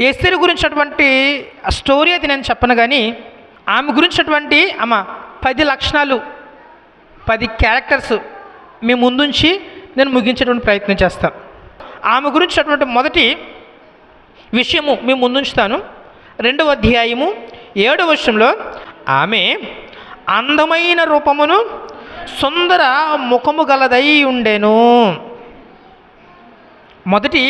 ఎస్తేరు గురించినటువంటి స్టోరీ అయితే నేను చెప్పను కానీ ఆమె గురించినటువంటి ఆమె పది లక్షణాలు పది క్యారెక్టర్స్ మీ ముందుంచి నేను ముగించేటువంటి ప్రయత్నం చేస్తాను ఆమె గురించినటువంటి మొదటి విషయము మీ ముందుంచుతాను. రెండవ అధ్యాయము ఏడవ విషయంలో ఆమె అందమైన రూపమును సుందర ముఖము గలదై ఉండెను. మొదటి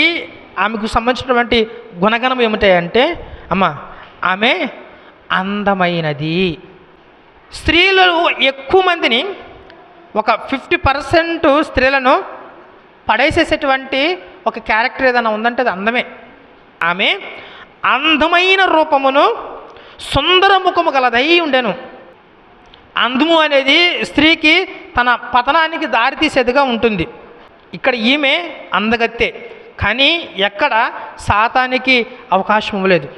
ఆమెకు సంబంధించినటువంటి గుణగణం ఏమిటాయంటే అమ్మ ఆమె అందమైనది. స్త్రీలు ఎక్కువ మందిని ఒక ఫిఫ్టీ పర్సెంట్ స్త్రీలను పడేసేసేటువంటి ఒక క్యారెక్టర్ ఏదైనా ఉందంటే అది అందమే. ఆమె అందమైన రూపమును సుందర ముఖము గలదై ఉండెను. అందము అనేది స్త్రీకి తన పతనానికి దారితీసేదిగా ఉంటుంది. ఇక్కడ ఈమె అందగత్తే. కానీ ఎక్కడ సాతానికి అవకాశం ఇవ్వలేదు.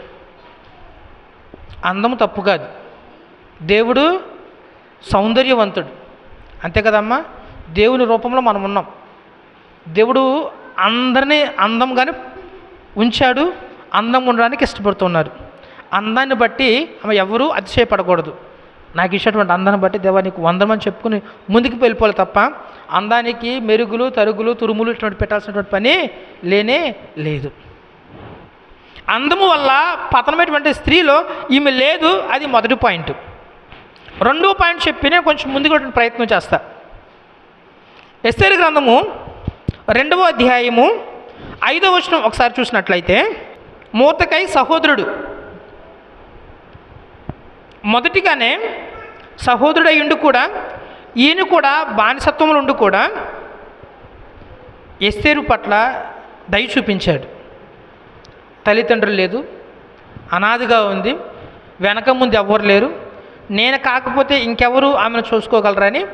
అందము తప్పు కాదు. దేవుడు సౌందర్యవంతుడు. అంతే కదమ్మా? దేవుని రూపంలో మనం ఉన్నాం. దేవుడు అందరినీ అందంగానే ఉంచాడు. అందం ఉండడానికి ఇష్టపడుతున్నారు. అందాన్ని బట్టి ఆమె ఎవరూ అతిశయపడకూడదు. నాకు ఇచ్చినటువంటి అందాన్ని బట్టి దేవా నీకు వందమని చెప్పుకుని ముందుకు వెళ్ళిపోవాలి తప్ప అందానికి మెరుగులు తరుగులు తురుములు ఇటువంటి పెట్టాల్సినటువంటి పని లేనే లేదు. అందము వల్ల పతనమైనటువంటి స్త్రీలో ఈమె లేదు అది మొదటి పాయింట్. రెండో పాయింట్ చెప్పి నేను కొంచెం ముందుకు ప్రయత్నం చేస్తా. ఎస్తేరు గ్రంథము రెండవ అధ్యాయము ఐదవ వచనం ఒకసారి చూసినట్లయితే మూతకై సహోదరుడు. మొదటిగానే సహోదరుడై కూడా ఈయన కూడా బానిసత్వంలో ఉండి కూడా ఎస్తేరు పట్ల దయ చూపించాడు. తల్లిదండ్రులు లేదు. అనాదిగా ఉంది. వెనక ముందు ఎవ్వరు లేరు. నేను కాకపోతే ఇంకెవరు ఆమెను చూసుకోగలరని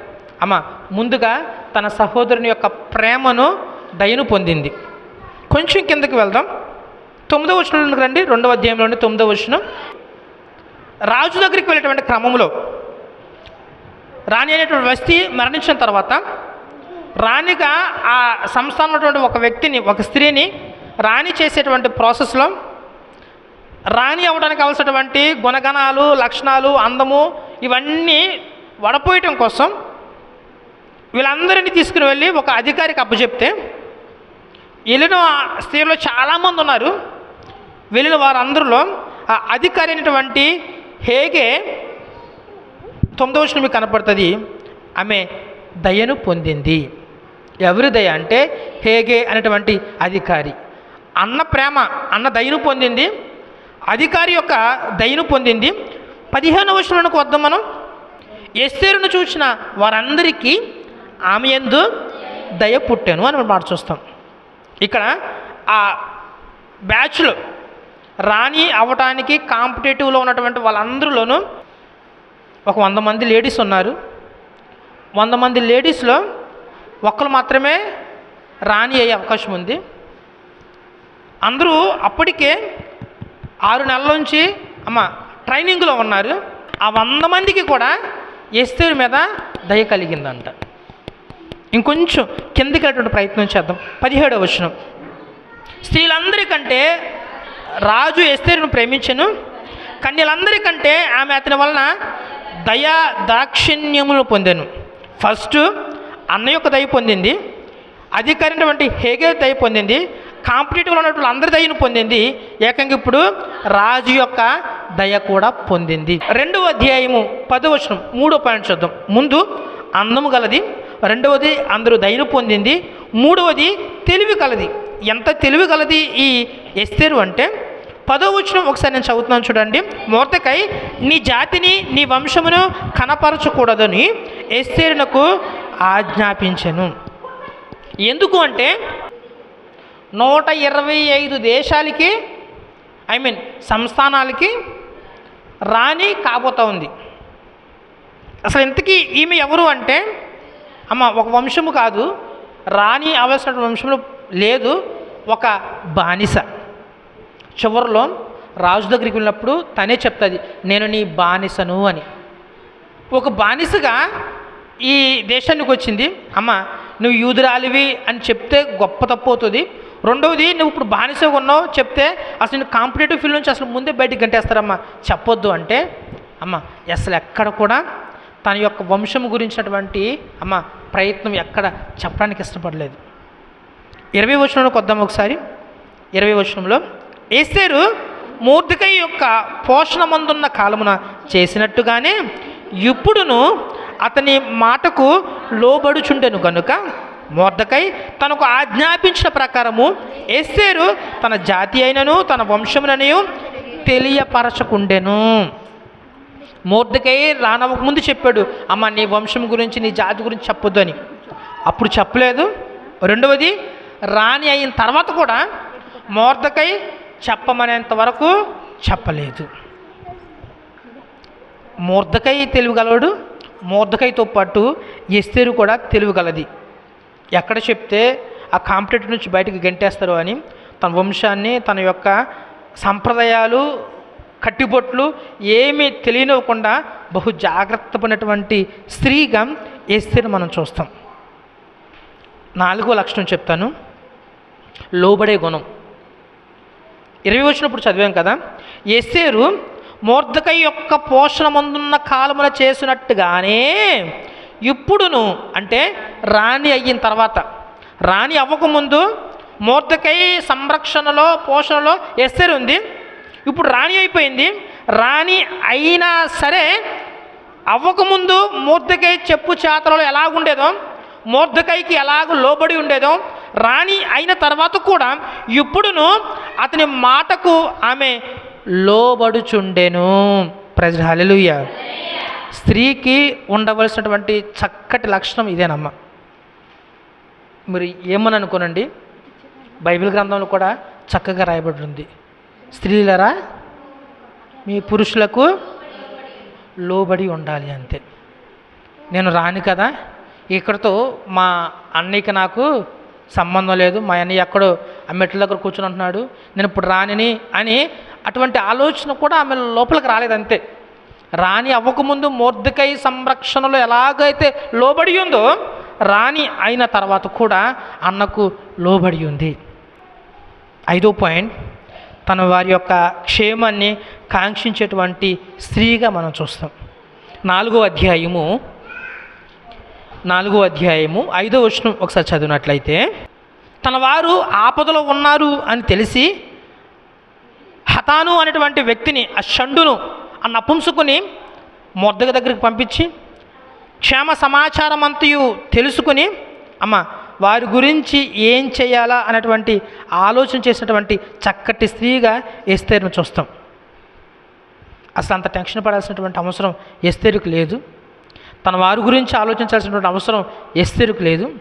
అమ్మ ముందుగా తన సహోదరుని యొక్క ప్రేమను దయను పొందింది. కొంచెం కిందకి వెళ్దాం. తొమ్మిదవ వచనంలోకి రండి. రెండవ అధ్యాయంలోని తొమ్మిదవ వచనం. రాజు దగ్గరికి వెళ్ళేటువంటి క్రమంలో రాణి అనేటువంటి వ్యక్తి మరణించిన తర్వాత రాణిగా ఆ సంస్థానంలో ఉన్నటువంటి ఒక వ్యక్తిని ఒక స్త్రీని రాణి చేసేటువంటి ప్రాసెస్లో రాణి అవ్వడానికి కావాల్సినటువంటి గుణగణాలు లక్షణాలు అందము ఇవన్నీ వడపోయటం కోసం వీళ్ళందరినీ తీసుకుని వెళ్ళి ఒక అధికారికి అప్పచెప్తే వెళ్ళిన స్త్రీలో చాలామంది ఉన్నారు. వెళ్ళిన వారందరిలో ఆ అధికారి అయినటువంటి హేగే తొమ్మిదవ వచనం మీకు కనపడుతుంది. ఆమె దయను పొందింది. ఎవరి దయ అంటే హేగే అనేటువంటి అధికారి. అన్న ప్రేమ అన్న దయను పొందింది. అధికారి యొక్క దయను పొందింది. పదిహేను వచనంలోకి వద్దాం మనం. ఎస్తేరును చూసిన వారందరికీ ఆమె ఎందు దయ పుట్టాను అని మాట చూస్తాం. ఇక్కడ ఆ బ్యాచ్లో రాణి అవ్వటానికి కాంపిటేటివ్లో ఉన్నటువంటి వాళ్ళందరిలోనూ ఒక వంద మంది లేడీస్ ఉన్నారు. వంద మంది లేడీస్లో ఒక్కరు మాత్రమే రాణి అయ్యే అవకాశం ఉంది. అందరూ అప్పటికే ఆరు నెలల నుంచి అమ్మ ట్రైనింగ్లో ఉన్నారు. ఆ వంద మందికి కూడా ఎస్తేరు మీద దయ కలిగిందంట. ఇంకొంచెం కిందకి అటువంటి ప్రయత్నం చేద్దాం. పదిహేడవ వచనం. స్త్రీలందరికంటే రాజు ఎస్తేరును ప్రేమించను. కన్యలందరికంటే ఆమె అతని వలన దయా దాక్షిణ్యములు పొందాను. ఫస్ట్ అన్న యొక్క దయ పొందింది. అధికారైనటువంటి హేగే దయ పొందింది. కాంపిటేటివ్లో ఉన్నటువంటి అందరి దయను పొందింది. ఏకంగా ఇప్పుడు రాజు యొక్క దయ కూడా పొందింది. రెండవ అధ్యాయము పదవచనం మూడో పాయింట్ చూద్దాం. ముందు అందము గలది రెండవది అందరూ దయను పొందింది మూడవది తెలివి కలది. ఎంత తెలివి కలది ఈ ఎస్తేరు అంటే పదో వచనం ఒకసారి నేను చదువుతున్నాను చూడండి. మూర్తకై నీ జాతిని నీ వంశమును కనపరచకూడదని ఎస్తేరునకు ఆజ్ఞాపించను. ఎందుకు అంటే నూట ఇరవై ఐదు దేశాలకి ఐ మీన్ సంస్థానాలకి రాణి కాబోతా ఉంది. అసలు ఇంతకీ ఈమె ఎవరు అంటే అమ్మ ఒక వంశము కాదు రాణి అవసరమైన వంశంలో లేదు ఒక బానిస. చివరిలో రాజు దగ్గరికి వెళ్ళినప్పుడు తనే చెప్తుంది నేను నీ బానిసను అని. ఒక బానిసగా ఈ దేశానికి వచ్చింది అమ్మ నువ్వు యూదురాలివి అని చెప్తే గొప్ప తప్పు అవుతుంది. రెండవది నువ్వు ఇప్పుడు బానిసగా ఉన్నావు చెప్తే అసలు నేను కాంపిటేటివ్ ఫీల్డ్ నుంచి అసలు ముందే బయటికి గంటేస్తారమ్మా. చెప్పొద్దు అంటే అమ్మ అసలు ఎక్కడ కూడా తన యొక్క వంశం గురించినటువంటి అమ్మ ప్రయత్నం ఎక్కడ చెప్పడానికి ఇష్టపడలేదు. ఇరవై వచనంలోకి వద్దాం ఒకసారి. ఇరవై వచనంలో ఏస్తేరు మూర్తికై యొక్క పోషణ మందున్న కాలమున చేసినట్టుగానే ఇప్పుడును అతని మాటకు లోబడుచుండెను కనుక మోర్దకై తనకు ఆజ్ఞాపించిన ప్రకారము ఎస్తేరు తన జాతి అయినను తన వంశముననియు తెలియపరచకుండెను. మోర్దకై రానవ్వక ముందు చెప్పాడు అమ్మ నీ వంశం గురించి నీ జాతి గురించి చెప్పొద్దు అని. అప్పుడు చెప్పలేదు. రెండవది రాణి అయిన తర్వాత కూడా మోర్దకై చెప్పమనేంత వరకు చెప్పలేదు. మూర్ధకై తెలివిగలవాడు మూర్ధకైతో పాటు ఎస్తేరు కూడా తెలివిగలది ఎక్కడ చెప్తే ఆ కాంపిటేటివ్ నుంచి బయటకు గంటేస్తారు అని తన వంశాన్ని తన యొక్క సంప్రదాయాలు కట్టిబొట్లు ఏమీ తెలియనివ్వకుండా బహు జాగ్రత్త పడినటువంటి స్త్రీగా ఎస్తేరు మనం చూస్తాం. నాలుగో లక్షణం చెప్తాను. లోబడే గుణం. ఇరవై వచ్చినప్పుడు చదివాం కదా? ఎస్సేరు మూర్ధకై యొక్క పోషణ ముందున్న కాలమున చేసినట్టుగానే ఇప్పుడును అంటే రాణి అయిన తర్వాత రాణి అవ్వకముందు మూర్ధకై సంరక్షణలో పోషణలో ఎస్సేరు ఉంది. ఇప్పుడు రాణి అయిపోయింది. రాణి అయినా సరే అవ్వకముందు మూర్ధకై చెప్పు చేతలలో ఎలాగుండేదో మూర్ధకైకి ఎలాగ లోబడి ఉండేదో రాణి అయిన తర్వాత కూడా ఇప్పుడును అతని మాటకు ఆమె లోబడుచుండెను. ప్రజలు హల్లెలూయా స్త్రీకి ఉండవలసినటువంటి చక్కటి లక్షణం ఇదేనమ్మా. మీరు ఏమని అనుకోనండి? బైబిల్ గ్రంథంలో కూడా చక్కగా రాయబడి ఉంది స్త్రీలరా మీ పురుషులకు లోబడి ఉండాలి అంతే. నేను రాను కదా ఇక్కడతో మా అన్నయ్యకి నాకు సంబంధం లేదు. మా అన్నయ్య ఎక్కడో ఆ మెట్ల దగ్గర కూర్చుని ఉంటున్నాడు. నేను ఇప్పుడు రానిని అని అటువంటి ఆలోచన కూడా ఆమె లోపలికి రాలేదు అంతే. రాణి అవ్వకముందు మూర్ధకై సంరక్షణలో ఎలాగైతే లోబడి ఉందో రాణి అయిన తర్వాత కూడా అన్నకు లోబడి ఉంది. ఐదో పాయింట్ తన వారి యొక్క క్షేమాన్ని కాంక్షించేటువంటి స్త్రీగా మనం చూస్తాం. నాలుగో అధ్యాయము నాలుగో అధ్యాయము ఐదో వచనం ఒకసారి చదివినట్లయితే తన వారు ఆపదలో ఉన్నారు అని తెలిసి హతాను అనేటువంటి వ్యక్తిని ఆ షండును ఆ నపుంసుకుని మొద్దగ దగ్గరికి పంపించి క్షేమ సమాచారం అంతయు తెలుసుకుని అమ్మ వారి గురించి ఏం చేయాలా అనేటువంటి ఆలోచన చేసినటువంటి చక్కటి స్త్రీగా ఎస్తేరును చూస్తాం. అసలు అంత టెన్షన్ పడాల్సినటువంటి అవసరం ఎస్తేరుకు లేదు. తన వారి గురించి ఆలోచించాల్సినటువంటి అవసరం ఎస్తేరుకు లేదు.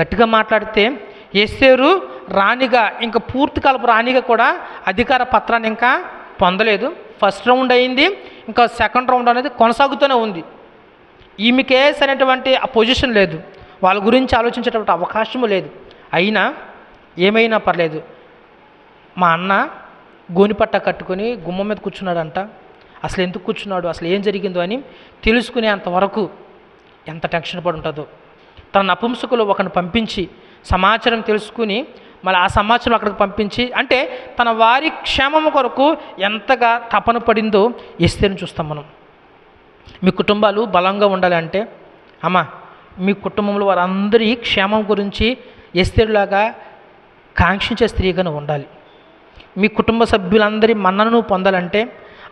గట్టిగా మాట్లాడితే ఎస్తేరు రాణిగా ఇంకా పూర్తి కాలపు రాణిగా కూడా అధికార పత్రాన్ని ఇంకా పొందలేదు. ఫస్ట్ రౌండ్ అయింది ఇంకా సెకండ్ రౌండ్ అనేది కొనసాగుతూనే ఉంది. ఈమెకే సరైనటువంటి ఆ పొజిషన్ లేదు. వాళ్ళ గురించి ఆలోచించేటువంటి అవకాశము లేదు. అయినా ఏమైనా పర్లేదు. మా అన్న గోనిపట్ట కట్టుకొని గుమ్మం మీద కూర్చున్నాడంట. అసలు ఎందుకు కూర్చున్నాడు అసలు ఏం జరిగిందో అని తెలుసుకునే అంతవరకు ఎంత టెన్షన్ పడి ఉంటుందో తన నపుంసకులు ఒకరిని పంపించి సమాచారం తెలుసుకుని మళ్ళీ ఆ సమాచారం అక్కడికి పంపించి అంటే తన వారి క్షేమము కొరకు ఎంతగా తపన పడిందో ఎస్తేని చూస్తాం మనం. మీ కుటుంబాలు బలంగా ఉండాలి అంటే అమ్మ మీ కుటుంబంలో వారందరి క్షేమం గురించి ఎస్తేరులాగా కాంక్షించే స్త్రీగాను ఉండాలి. మీ కుటుంబ సభ్యులందరి మన్ననను పొందాలంటే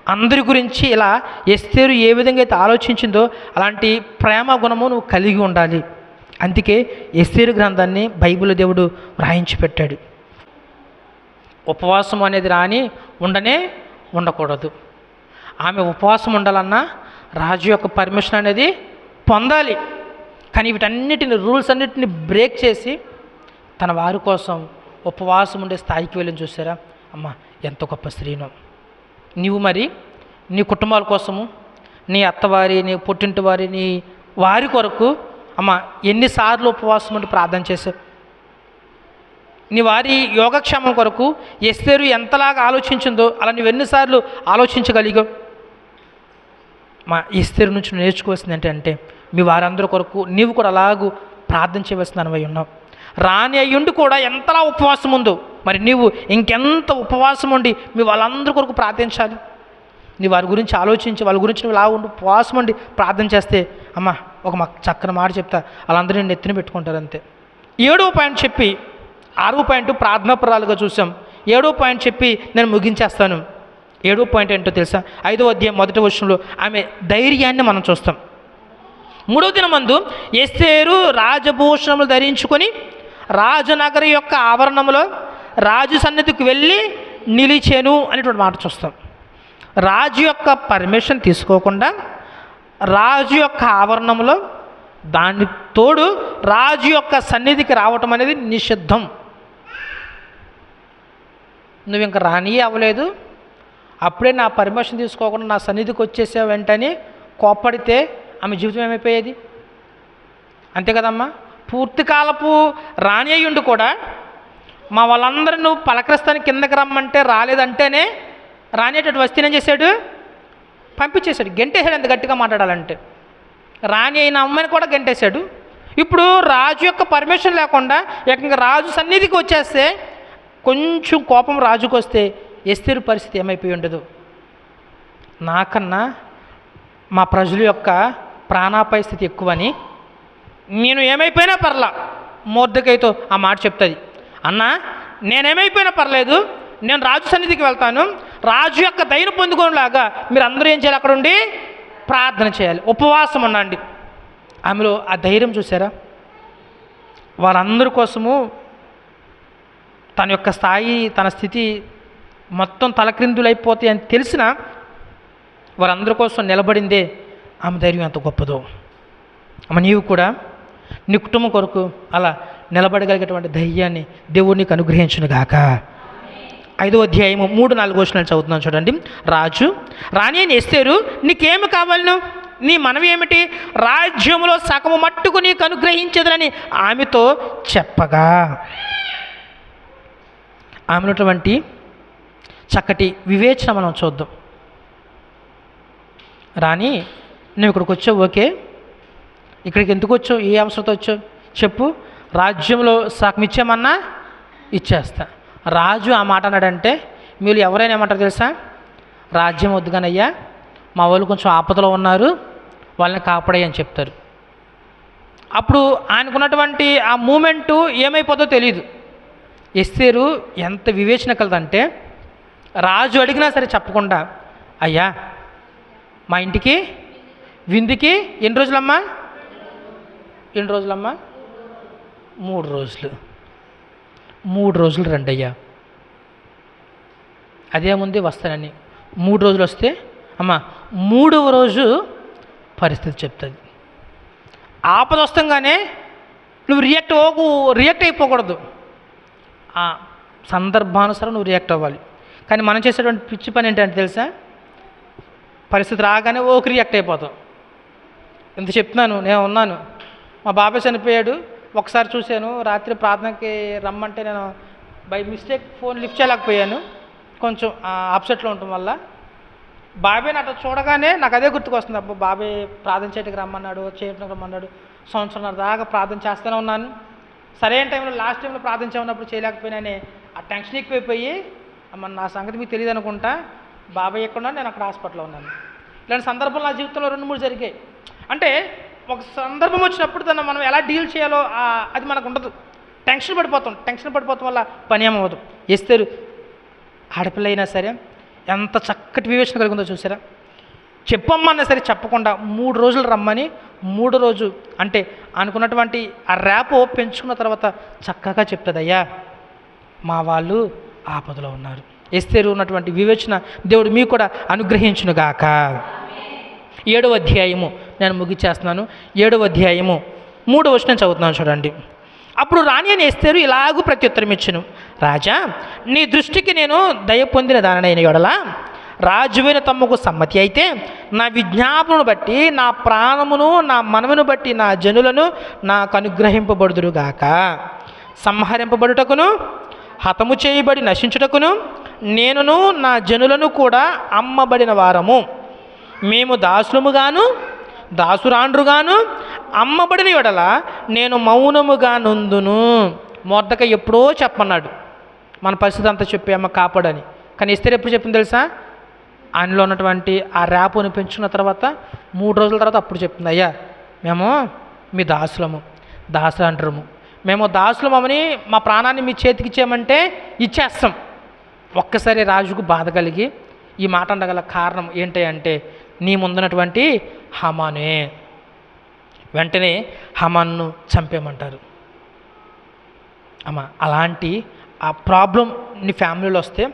అందరి గురించి ఇలా ఎస్తేరు ఏ విధంగా అయితే ఆలోచించిందో అలాంటి ప్రేమ గుణము నువ్వు కలిగి ఉండాలి. అందుకే ఎస్తేరు గ్రంథాన్ని బైబిల్ దేవుడు వ్రాయించి పెట్టాడు. ఉపవాసం అనేది రాని ఉండనే ఉండకూడదు. ఆమె ఉపవాసం ఉండాలన్నా రాజు యొక్క పర్మిషన్ అనేది పొందాలి. కానీ వీటన్నిటిని రూల్స్ అన్నిటిని బ్రేక్ చేసి తన వారి కోసం ఉపవాసం ఉండే స్థాయికి వెళ్ళి చూసారా? అమ్మ ఎంత గొప్ప స్త్రీనో. నీవు మరి నీ కుటుంబాల కోసము నీ అత్తవారి నీ పుట్టింటి వారి నీ వారి కొరకు అమ్మ ఎన్నిసార్లు ఉపవాసం ఉండి ప్రార్థన చేశావు? నీ వారి యోగక్షేమం కొరకు ఎస్తేరు ఎంతలాగా ఆలోచించిందో అలా నువ్వు ఎన్నిసార్లు ఆలోచించగలిగావు? మా ఎస్తేరు నుంచి నువ్వు నేర్చుకోవాల్సింది ఏంటంటే మీ వారందరి కొరకు నీవు కూడా అలాగూ ప్రార్థన చేయవలసిన అయి ఉన్నావు. రాని అయ్యుండి కూడా ఎంతలా ఉపవాసం ఉందో మరి నీవు ఇంకెంత ఉపవాసం ఉండి మీ వాళ్ళందరి కొరకు ప్రార్థించాలి? నీ వారి గురించి ఆలోచించి వాళ్ళ గురించి నువ్వు ఇలా ఉండి ఉపవాసం ఉండి ప్రార్థన చేస్తే అమ్మ ఒక మాకు చక్కని మాట చెప్తా. వాళ్ళందరూ నేను ఎత్తున పెట్టుకుంటారు అంతే. ఏడవ పాయింట్ చెప్పి ఆరో పాయింట్ ప్రార్థనాపరాలుగా చూసాం. ఏడో పాయింట్ చెప్పి నేను ముగించేస్తాను. ఏడో పాయింట్ ఏంటో తెలుసా? ఐదో అధ్యాయం మొదటి వర్షంలో ఆమె ధైర్యాన్ని మనం చూస్తాం. మూడవ దినమందు ఎస్తేరు రాజభూషణములు ధరించుకొని రాజనగరి యొక్క ఆవరణంలో రాజు సన్నిధికి వెళ్ళి నిలిచెను అనేటువంటి మాట చూస్తాం. రాజు యొక్క పర్మిషన్ తీసుకోకుండా రాజు యొక్క ఆవరణంలో దాని తోడు రాజు యొక్క సన్నిధికి రావటం అనేది నిషిద్ధం. నువ్వు ఇంకా రాని అవ్వలేదు. అప్పుడే నా పర్మిషన్ తీసుకోకుండా నా సన్నిధికి వచ్చేసావు వెంటనే కోప్పడితే ఆమె జీవితం ఏమైపోయేది? అంతే కదమ్మా. పూర్తికాలపు రాణి అయ్యుండు కూడా మా వాళ్ళందరూ నువ్వు పలకరిస్తానికి కిందకి రమ్మంటే రాలేదంటేనే రానేటట్టు వస్తేనే చేశాడు? పంపించేశాడు. గెంటేశాడు ఎంత గట్టిగా మాట్లాడాలంటే. రాణి అయిన అమ్మాయిని కూడా గెంటేశాడు. ఇప్పుడు రాజు యొక్క పర్మిషన్ లేకుండా ఏకంగా రాజు సన్నిధికి వచ్చేస్తే కొంచెం కోపం రాజుకు వస్తే ఎస్తేరు పరిస్థితి ఏమైపోయి ఉండదు. నాకన్నా మా ప్రజల యొక్క ప్రాణాపాయ స్థితి ఎక్కువని నేను ఏమైపోయినా పర్లా. మోర్దకైతో ఆ మాట చెప్తుంది. అన్న నేనేమైపోయినా పర్లేదు. నేను రాజు సన్నిధికి వెళ్తాను. రాజు యొక్క దయను పొందుకునేలాగా మీరు అందరూ ఏం చేయాలి? అక్కడ ఉండి ప్రార్థన చేయాలి. ఉపవాసం ఉండండి. ఆమెలో ఆ ధైర్యం చూసారా వారందరి కోసము తన యొక్క స్థాయి తన స్థితి మొత్తం తలక్రిందులైపోతాయి అని తెలిసిన వారందరి కోసం నిలబడిందే ఆమె ధైర్యం ఎంత గొప్పదో. అమ్మ నీవు కూడా నీ కుటుంబం కొరకు అలా నిలబడగలిగేటువంటి ధైర్యాన్ని దేవుడు నీకు అనుగ్రహించునుగాక. ఐదో అధ్యాయము మూడు నాలుగు వచ్చినాలు చదువుతున్నాను చూడండి. రాజు రాణి అని ఎస్తేరు నీకేమి కావాలను? నీ మనవి ఏమిటి? రాజ్యములో సగము మట్టుకు నీకు అనుగ్రహించదని ఆమెతో చెప్పగా. ఆమెనటువంటి చక్కటి వివేచన మనం చూద్దాం. రాణి నువ్వు ఇక్కడికి వచ్చావు ఓకే? ఇక్కడికి ఎందుకు వచ్చావు? ఏ అవసరంతో వచ్చావు? చెప్పు. రాజ్యంలో సగం ఇచ్చామన్నా ఇచ్చేస్తా. రాజు ఆ మాట అన్నాడంటే మీరు ఎవరైనా ఏమంటారు తెలుసా? రాజ్యం వద్దుగానయ్యా మా వాళ్ళు కొంచెం ఆపదలో ఉన్నారు. వాళ్ళని కాపాడయ్య చెప్తారు. అప్పుడు ఆయనకున్నటువంటి ఆ మూమెంటు ఏమైపోతుందో తెలియదు ఎస్తేరు ఎంత వివేచన కలదంటే రాజు అడిగినా సరే చెప్పకుండా అయ్యా మా ఇంటికి విందుకి ఎన్ని రోజులమ్మా? ఎన్ని రోజులమ్మా? మూడు రోజులు. మూడు రోజులు రండి అయ్యా అదేముంది వస్తానని. మూడు రోజులు వస్తే అమ్మ మూడవ రోజు పరిస్థితి చెప్తుంది. ఆపద వస్తాగానే నువ్వు రియాక్ట్ అవ్వకు రియాక్ట్ అయిపోకూడదు. ఆ సందర్భానుసారం నువ్వు రియాక్ట్ అవ్వాలి. కానీ మనం చేసేటువంటి పిచ్చి పని ఏంటంటే తెలుసా? పరిస్థితి రాగానే ఓకి రియాక్ట్ అయిపోతాం ఇంత చెప్తున్నాను నేను ఉన్నాను. మా బాబాయ్ చనిపోయాడు. ఒకసారి చూశాను. రాత్రి ప్రార్థనకి రమ్మంటే నేను బై మిస్టేక్ ఫోన్ లిఫ్ట్ చేయలేకపోయాను. కొంచెం అప్సెట్లో ఉండటం వల్ల. బాబాయ్ని అట్లా చూడగానే నాకు అదే గుర్తుకొస్తుంది. అబ్బా బాబాయ్ ప్రార్థన చేయడానికి రమ్మన్నాడు చేయడానికి రమ్మన్నాడు. సంవత్సరం దాకా ప్రార్థన చేస్తూనే ఉన్నాను. సరైన టైంలో లాస్ట్ టైంలో ప్రార్థన చేయమన్నప్పుడు చేయలేకపోయినానే ఆ టెన్షన్ ఎక్కువైపోయి అమ్మ నా సంగతి మీకు తెలియదు అనుకుంటా బాబాయ్ ఎక్కడ నేను అక్కడ హాస్పిటల్లో ఉన్నాను. ఇలాంటి సందర్భాలు నా జీవితంలో రెండు మూడు జరిగాయి. అంటే ఒక సందర్భం వచ్చినప్పుడు దాన్ని మనం ఎలా డీల్ చేయాలో అది మనకు ఉండదు. టెన్షన్ పడిపోతాం. టెన్షన్ పడిపోతాం వల్ల పని ఏమవ్వదు ఎస్తారు ఆడపిల్ల అయినా సరే ఎంత చక్కటి వివేచన కలిగిందో చూసారా? చెప్పమ్మన్నా సరే చెప్పకుండా మూడు రోజులు రమ్మని మూడు రోజు అంటే అనుకున్నటువంటి ఆ ర్యాప్ పెంచుకున్న తర్వాత చక్కగా చెప్తుందయ్యా మా వాళ్ళు ఆపదలో ఉన్నారు. ఎస్తేరు ఉన్నటువంటి వివేచన దేవుడు మీకు కూడా అనుగ్రహించునుగాక. ఏడవ అధ్యాయము. నేను ముగిచేస్తున్నాను. ఏడవ అధ్యాయము. మూడో వచనం చదువుతున్నాను చూడండి. అప్పుడు రాణి అని ఎస్తేరు ఇలాగూ ప్రత్యుత్తరం ఇచ్చును రాజా నీ దృష్టికి నేను దయ పొందిన దానైన ఎడలా రాజువైన తమ్మకు సమ్మతి అయితే నా విజ్ఞాపనను బట్టి నా ప్రాణమును నా మనమును బట్టి నా జనులను నాకు అనుగ్రహింపబడుదురుగాక. సంహరింపబడుటకును హతము చేయబడి నశించుటకును నేనును నా జనులను కూడా అమ్మబడిన వారము. మేము దాసులముగాను దాసురాండ్రుగాను అమ్మబడిన ఎడల నేను మౌనముగా నుందును. మొద్దక ఎప్పుడో చెప్పన్నాడు. మన పరిస్థితి అంతా చెప్పి అమ్మ కాపాడని. కానీ ఇస్తే ఎప్పుడు చెప్పింది తెలుసా? ఆయనలో ఉన్నటువంటి ఆ ర్యాపుని పెంచుకున్న తర్వాత మూడు రోజుల తర్వాత అప్పుడు చెప్తుంది అయ్యా మేము మీ దాసులము దాసులు అంటారు మేము దాసులమని మా ప్రాణాన్ని మీ చేతికి ఇచ్చామంటే ఇచ్చేస్తాం. ఒక్కసారి రాజుకు బాధ కలిగి ఈ మాట అనగల కారణం ఏంటి అంటే నీ ముందున్నటువంటి హమానే. వెంటనే హమాన్ను చంపేయమంటారు. అమ్మ అలాంటి ఆ ప్రాబ్లం నీ ఫ్యామిలీలో వస్తే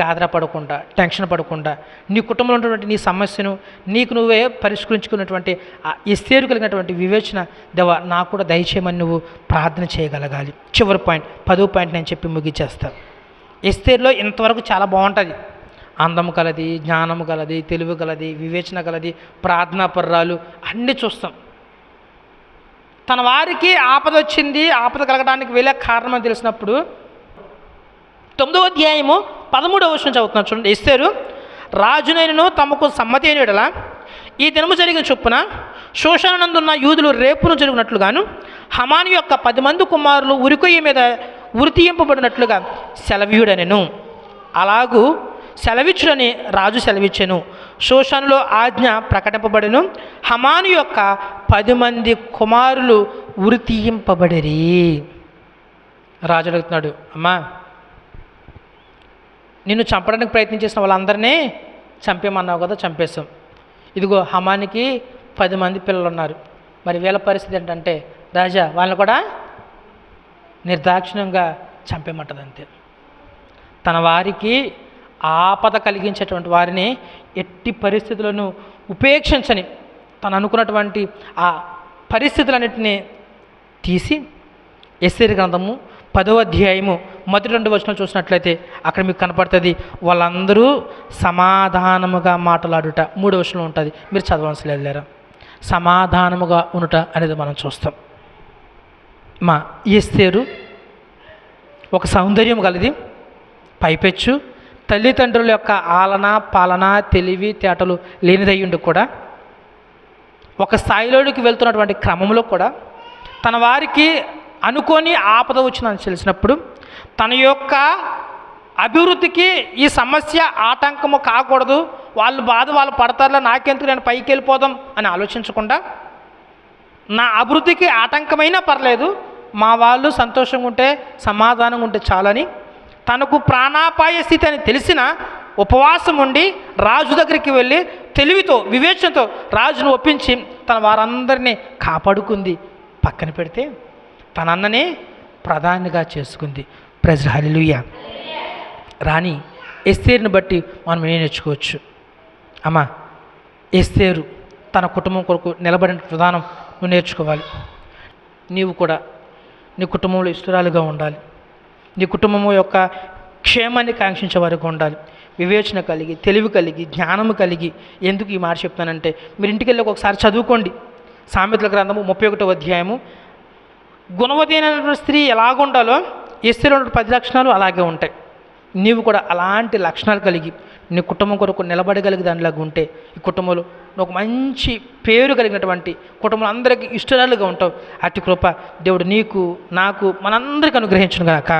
గాదర పడకుండా టెన్షన్ పడకుండా నీ కుటుంబంలో ఉన్నటువంటి నీ సమస్యను నీకు నువ్వే పరిష్కరించుకున్నటువంటి ఆ ఎస్తేరు కలిగినటువంటి వివేచన దేవ నాకు కూడా దయచేయమని నువ్వు ప్రార్థన చేయగలగాలి. చివరి పాయింట్ పదో పాయింట్ నేను చెప్పి ముగించేస్తాను ఎస్తేరులో ఇంతవరకు చాలా బాగుంటుంది. అందము కలది జ్ఞానము కలది తెలివి కలది వివేచన కలది ప్రార్థనా పర్రాలు అన్నీ చూస్తాం. తన వారికి ఆపద వచ్చింది ఆపద కలగడానికి వెళ్ళే కారణం తెలిసినప్పుడు తొమ్మిదవ అధ్యాయము పదమూడవ వర్షం చదువుతున్నాను చూడండి. ఇస్తారు రాజునైనను తమకు సమ్మతి అయిన యెడల ఈ దినము జరిగిన చొప్పున శోషణనందున్న యూదులు రేపును జరిగినట్లుగాను హమాని యొక్క పది మంది కుమారులు ఉరికొయ్య మీద ఉరితీయింపబడినట్లుగా సెలవీయుడనెను. అలాగూ సెలవిచ్చుడని రాజు సెలవిచ్చెను. శోషణలో ఆజ్ఞ ప్రకటింపబడెను. హమాను యొక్క పది మంది కుమారులు ఉరితీయింపబడిరి. రాజు అడుగుతున్నాడు అమ్మా నిన్ను చంపడానికి ప్రయత్నం చేసిన వాళ్ళందరినీ చంపేమన్నావు కదా చంపేశాం. ఇదిగో హమానికి పది మంది పిల్లలు ఉన్నారు మరి వీళ్ళ పరిస్థితి ఏంటంటే రాజా వాళ్ళని కూడా నిర్దాక్షిణ్యంగా చంపేమంటది అంతే తన వారికి ఆపద కలిగించేటువంటి వారిని ఎట్టి పరిస్థితులను ఉపేక్షించని తను అనుకున్నటువంటి ఆ పరిస్థితులన్నింటినీ తీసి ఎస్ఏరి గ్రంథము పదో అధ్యాయము మొదటి రెండు వచనం చూసినట్లయితే అక్కడ మీకు కనపడుతుంది వాళ్ళందరూ సమాధానముగా మాట్లాడుట. మూడో వచనం ఉంటుంది. మీరు చదవాల్సి లేదు లేరా? సమాధానముగా ఉండుట అనేది మనం చూస్తాం. మా ఎస్తేరు ఒక సౌందర్యం కలది పైపెచ్చు తల్లిదండ్రుల యొక్క ఆలన పాలన తెలివి తేటలు లేనిదయ్యుండి కూడా ఒక స్థాయిలోనికి వెళ్తున్నటువంటి క్రమంలో కూడా తన వారికి అనుకోని ఆపద వచ్చిందని తెలిసినప్పుడు తన యొక్క అభివృద్ధికి ఈ సమస్య ఆటంకము కాకూడదు వాళ్ళు బాధ వాళ్ళు పడతారులే నాకెందుకు నేను పైకి వెళ్ళిపోదాం అని ఆలోచించకుండా నా అభివృద్ధికి ఆటంకమైనా పర్లేదు మా వాళ్ళు సంతోషంగా ఉంటే సమాధానంగా ఉంటే చాలని తనకు ప్రాణాపాయ స్థితి అని తెలిసిన ఉపవాసం ఉండి రాజు దగ్గరికి వెళ్ళి తెలివితో వివేచనతో రాజును ఒప్పించి తన వారందరినీ కాపాడుకుంది. పక్కన పెడితే తన అన్ననే ప్రధానిగా చేసుకుంది. ప్రజలు హలిలుయ్య రాణి ఎస్తేరుని బట్టి మనం ఏం నేర్చుకోవచ్చు? అమ్మా ఎస్తేరు తన కుటుంబం కొరకు నిలబడిన విధానం నువ్వు నేర్చుకోవాలి. నీవు కూడా నీ కుటుంబంలో ఇష్టరాలుగా ఉండాలి. నీ కుటుంబం యొక్క క్షేమాన్ని కాంక్షించే వారికి ఉండాలి. వివేచన కలిగి తెలివి కలిగి జ్ఞానము కలిగి. ఎందుకు ఈ మాట చెప్తానంటే మీరు ఇంటికి వెళ్ళి ఒకసారి చదువుకోండి. సామెతల గ్రంథము ముప్పై ఒకటో అధ్యాయము. గుణవతి స్త్రీ ఎలాగుండాలో ఎస్సీలో ఉన్న పది లక్షణాలు అలాగే ఉంటాయి. నీవు కూడా అలాంటి లక్షణాలు కలిగి నీ కుటుంబం కొరకు నిలబడగలిగి దానిలాగా ఉంటే ఈ కుటుంబంలో నువ్వు ఒక మంచి పేరు కలిగినటువంటి కుటుంబం అందరికీ ఇష్టరాలుగా ఉంటావు. అట్టి కృప దేవుడు నీకు నాకు మనందరికీ అనుగ్రహించును గాక